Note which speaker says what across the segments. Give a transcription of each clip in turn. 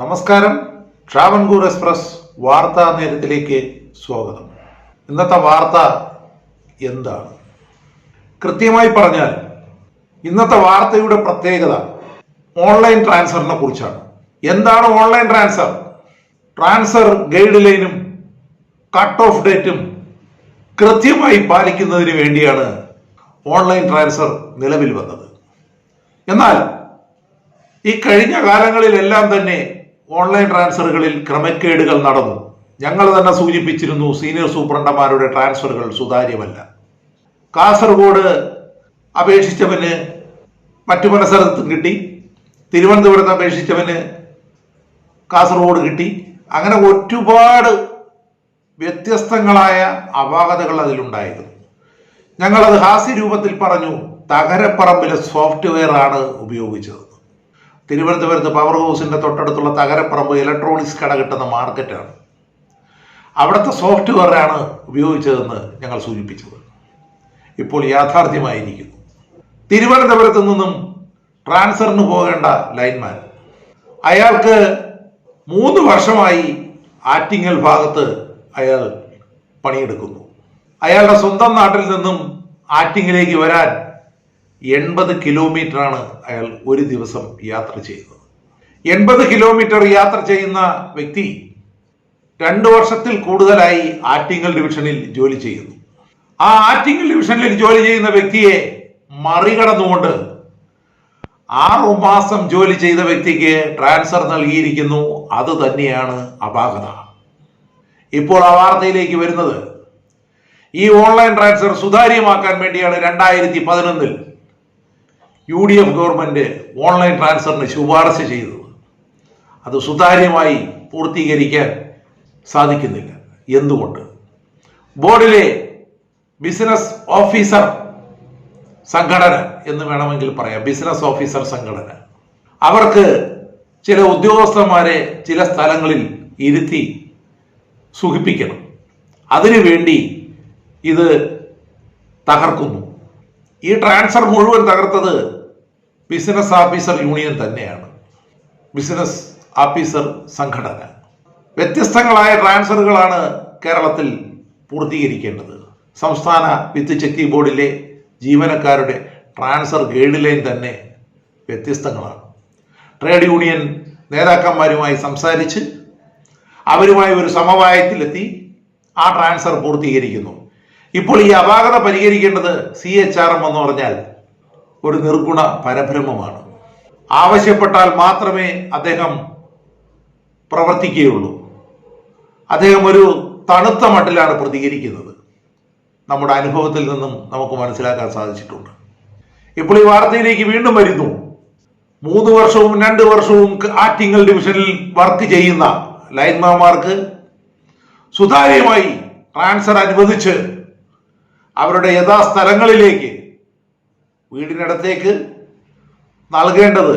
Speaker 1: നമസ്കാരം. ട്രാവൻകൂർ എക്സ്പ്രസ് വാർത്താ നേരത്തിലേക്ക് സ്വാഗതം. ഇന്നത്തെ വാർത്ത എന്താണ്? കൃത്യമായി പറഞ്ഞാൽ ഇന്നത്തെ വാർത്തയുടെ പ്രത്യേകത ഓൺലൈൻ ട്രാൻസ്ഫറിനെ കുറിച്ചാണ്. എന്താണ് ഓൺലൈൻ ട്രാൻസ്ഫർ? ട്രാൻസ്ഫർ ഗൈഡ് ലൈനും കട്ട് ഓഫ് ഡേറ്റും കൃത്യമായി പാലിക്കുന്നതിന് വേണ്ടിയാണ് ഓൺലൈൻ ട്രാൻസ്ഫർ നിലവിൽ വന്നത്. എന്നാൽ ഈ കഴിഞ്ഞ കാലങ്ങളിലെല്ലാം തന്നെ ഓൺലൈൻ ട്രാൻസ്ഫറുകളിൽ ക്രമക്കേടുകൾ നടന്നു. ഞങ്ങൾ തന്നെ സൂചിപ്പിച്ചിരുന്നു സീനിയർ സൂപ്രണ്ടന്മാരുടെ ട്രാൻസ്ഫറുകൾ സുതാര്യമല്ല. കാസർഗോഡ് അപേക്ഷിച്ചവന് മറ്റു പല സ്ഥലത്തും കിട്ടി. തിരുവനന്തപുരത്ത് അപേക്ഷിച്ചവന് കാസർഗോഡ് കിട്ടി. അങ്ങനെ ഒരുപാട് വ്യത്യസ്തങ്ങളായ അപാകതകൾ അതിലുണ്ടായിരുന്നു ഞങ്ങളത് ഹാസ്യരൂപത്തിൽ പറഞ്ഞു തകരപ്പറമ്പിലെ സോഫ്റ്റ്വെയർ ആണ് ഉപയോഗിച്ചത്. തിരുവനന്തപുരത്ത് പവർ ഹൗസിന്റെ തൊട്ടടുത്തുള്ള തകരപ്പറമ്പ് ഇലക്ട്രോണിക്സ് കട കിട്ടുന്ന മാർക്കറ്റാണ് അവിടുത്തെ സോഫ്റ്റ്വെയറാണ് ഉപയോഗിച്ചതെന്ന് ഞങ്ങൾ സൂചിപ്പിച്ചത്. ഇപ്പോൾ യാഥാർത്ഥ്യമായിരിക്കുന്നു. തിരുവനന്തപുരത്ത് നിന്നും ട്രാൻസ്ഫറിന് പോകേണ്ട ലൈൻമാൻ അയാൾക്ക് മൂന്ന് വർഷമായി ആറ്റിങ്ങൽ ഭാഗത്ത് അയാൾ പണിയെടുക്കുന്നു. അയാളുടെ സ്വന്തം നാട്ടിൽ നിന്നും ആറ്റിങ്ങിലേക്ക് വരാൻ എൺപത് കിലോമീറ്ററാണ് അയാൾ ഒരു ദിവസം യാത്ര ചെയ്യുന്നത്. എൺപത് കിലോമീറ്റർ യാത്ര ചെയ്യുന്ന വ്യക്തി രണ്ടു വർഷത്തിൽ കൂടുതലായി ആറ്റിങ്ങൽ ഡിവിഷനിൽ ജോലി ചെയ്യുന്നു. ആ ആറ്റിങ്ങൽ ഡിവിഷനിൽ ജോലി ചെയ്യുന്ന വ്യക്തിയെ മറികടന്നുകൊണ്ട് ആറു മാസം ജോലി ചെയ്ത വ്യക്തിക്ക് ട്രാൻസ്ഫർ നൽകിയിരിക്കുന്നു. അത് തന്നെയാണ് അപാകത. ഇപ്പോൾ ആ വാർത്തയിലേക്ക് വരുന്നത്. ഈ ഓൺലൈൻ ട്രാൻസ്ഫർ സുതാര്യമാക്കാൻ വേണ്ടിയാണ് രണ്ടായിരത്തി പതിനൊന്നിൽ U D F government online ട്രാൻസ്ഫറിന് ശുപാർശ ചെയ്തത്. അത് സുതാര്യമായി പൂർത്തീകരിക്കാൻ സാധിക്കുന്നില്ല. എന്തുകൊണ്ട്? ബോർഡിലെ ബിസിനസ് ഓഫീസർ സംഘടന എന്ന് വേണമെങ്കിൽ പറയാം. ബിസിനസ് ഓഫീസർ സംഘടന. അവർക്ക് ചില ഉദ്യോഗസ്ഥന്മാരെ ചില സ്ഥലങ്ങളിൽ ഇരുത്തി സുഖിപ്പിക്കണം. അതിനുവേണ്ടി ഇത് തകർക്കുന്നു. ഈ ട്രാൻസ്ഫർ മുഴുവൻ തകർത്തത് ബിസിനസ് ഓഫീസർ യൂണിയൻ തന്നെയാണ്. ബിസിനസ് ഓഫീസർ സംഘടന. വ്യത്യസ്തങ്ങളായ ട്രാൻസ്ഫറുകളാണ് കേരളത്തിൽ പൂർത്തീകരിക്കേണ്ടത്. സംസ്ഥാന വിത്ത് ചെക്കി ബോർഡിലെ ജീവനക്കാരുടെ ട്രാൻസ്ഫർ ഗൈഡ് ലൈൻ തന്നെ വ്യത്യസ്തങ്ങളാണ്. ട്രേഡ് യൂണിയൻ നേതാക്കന്മാരുമായി സംസാരിച്ച് അവരുമായി ഒരു സമവായത്തിലെത്തി ആ ട്രാൻസ്ഫർ പൂർത്തീകരിക്കുന്നു. ഇപ്പോൾ ഈ അപാകത പരിഹരിക്കേണ്ടത് സി എച്ച് ആർ എം എന്ന് പറഞ്ഞാൽ ഒരു നിർഗുണ പരബ്രഹ്മമാണ്. ആവശ്യപ്പെട്ടാൽ മാത്രമേ അദ്ദേഹം പ്രവർത്തിക്കുകയുള്ളൂ. അദ്ദേഹം ഒരു തണുത്ത മട്ടിലാണ് പ്രതികരിക്കുന്നത്. നമ്മുടെ അനുഭവത്തിൽ നിന്നും നമുക്ക് മനസ്സിലാക്കാൻ സാധിച്ചിട്ടുണ്ട്. ഇപ്പോൾ ഈ വാർത്തയിലേക്ക് വീണ്ടും വരുന്നു. മൂന്ന് വർഷവും രണ്ട് വർഷവും ആറ്റിങ്ങൽ ഡിവിഷനിൽ വർക്ക് ചെയ്യുന്ന ലൈൻമാർക്ക് സുതാര്യമായി ട്രാൻസ്ഫർ അനുവദിച്ച് അവരുടെ യഥാസ്ഥലങ്ങളിലേക്ക് വീടിനടുത്തേക്ക് നൽകേണ്ടത്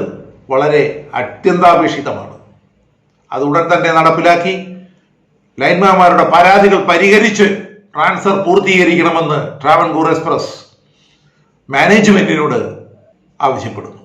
Speaker 1: വളരെ അത്യന്താപേക്ഷിതമാണ്. അത് ഉടൻ തന്നെ നടപ്പിലാക്കി. ലൈൻമാന്മാരുടെ പരാതികൾ പരിഹരിച്ച് ട്രാൻസ്ഫർ പൂർത്തീകരിക്കണമെന്ന് ട്രാവൻകൂർ എക്സ്പ്രസ് മാനേജ്മെന്റിനോട് ആവശ്യപ്പെടുന്നു.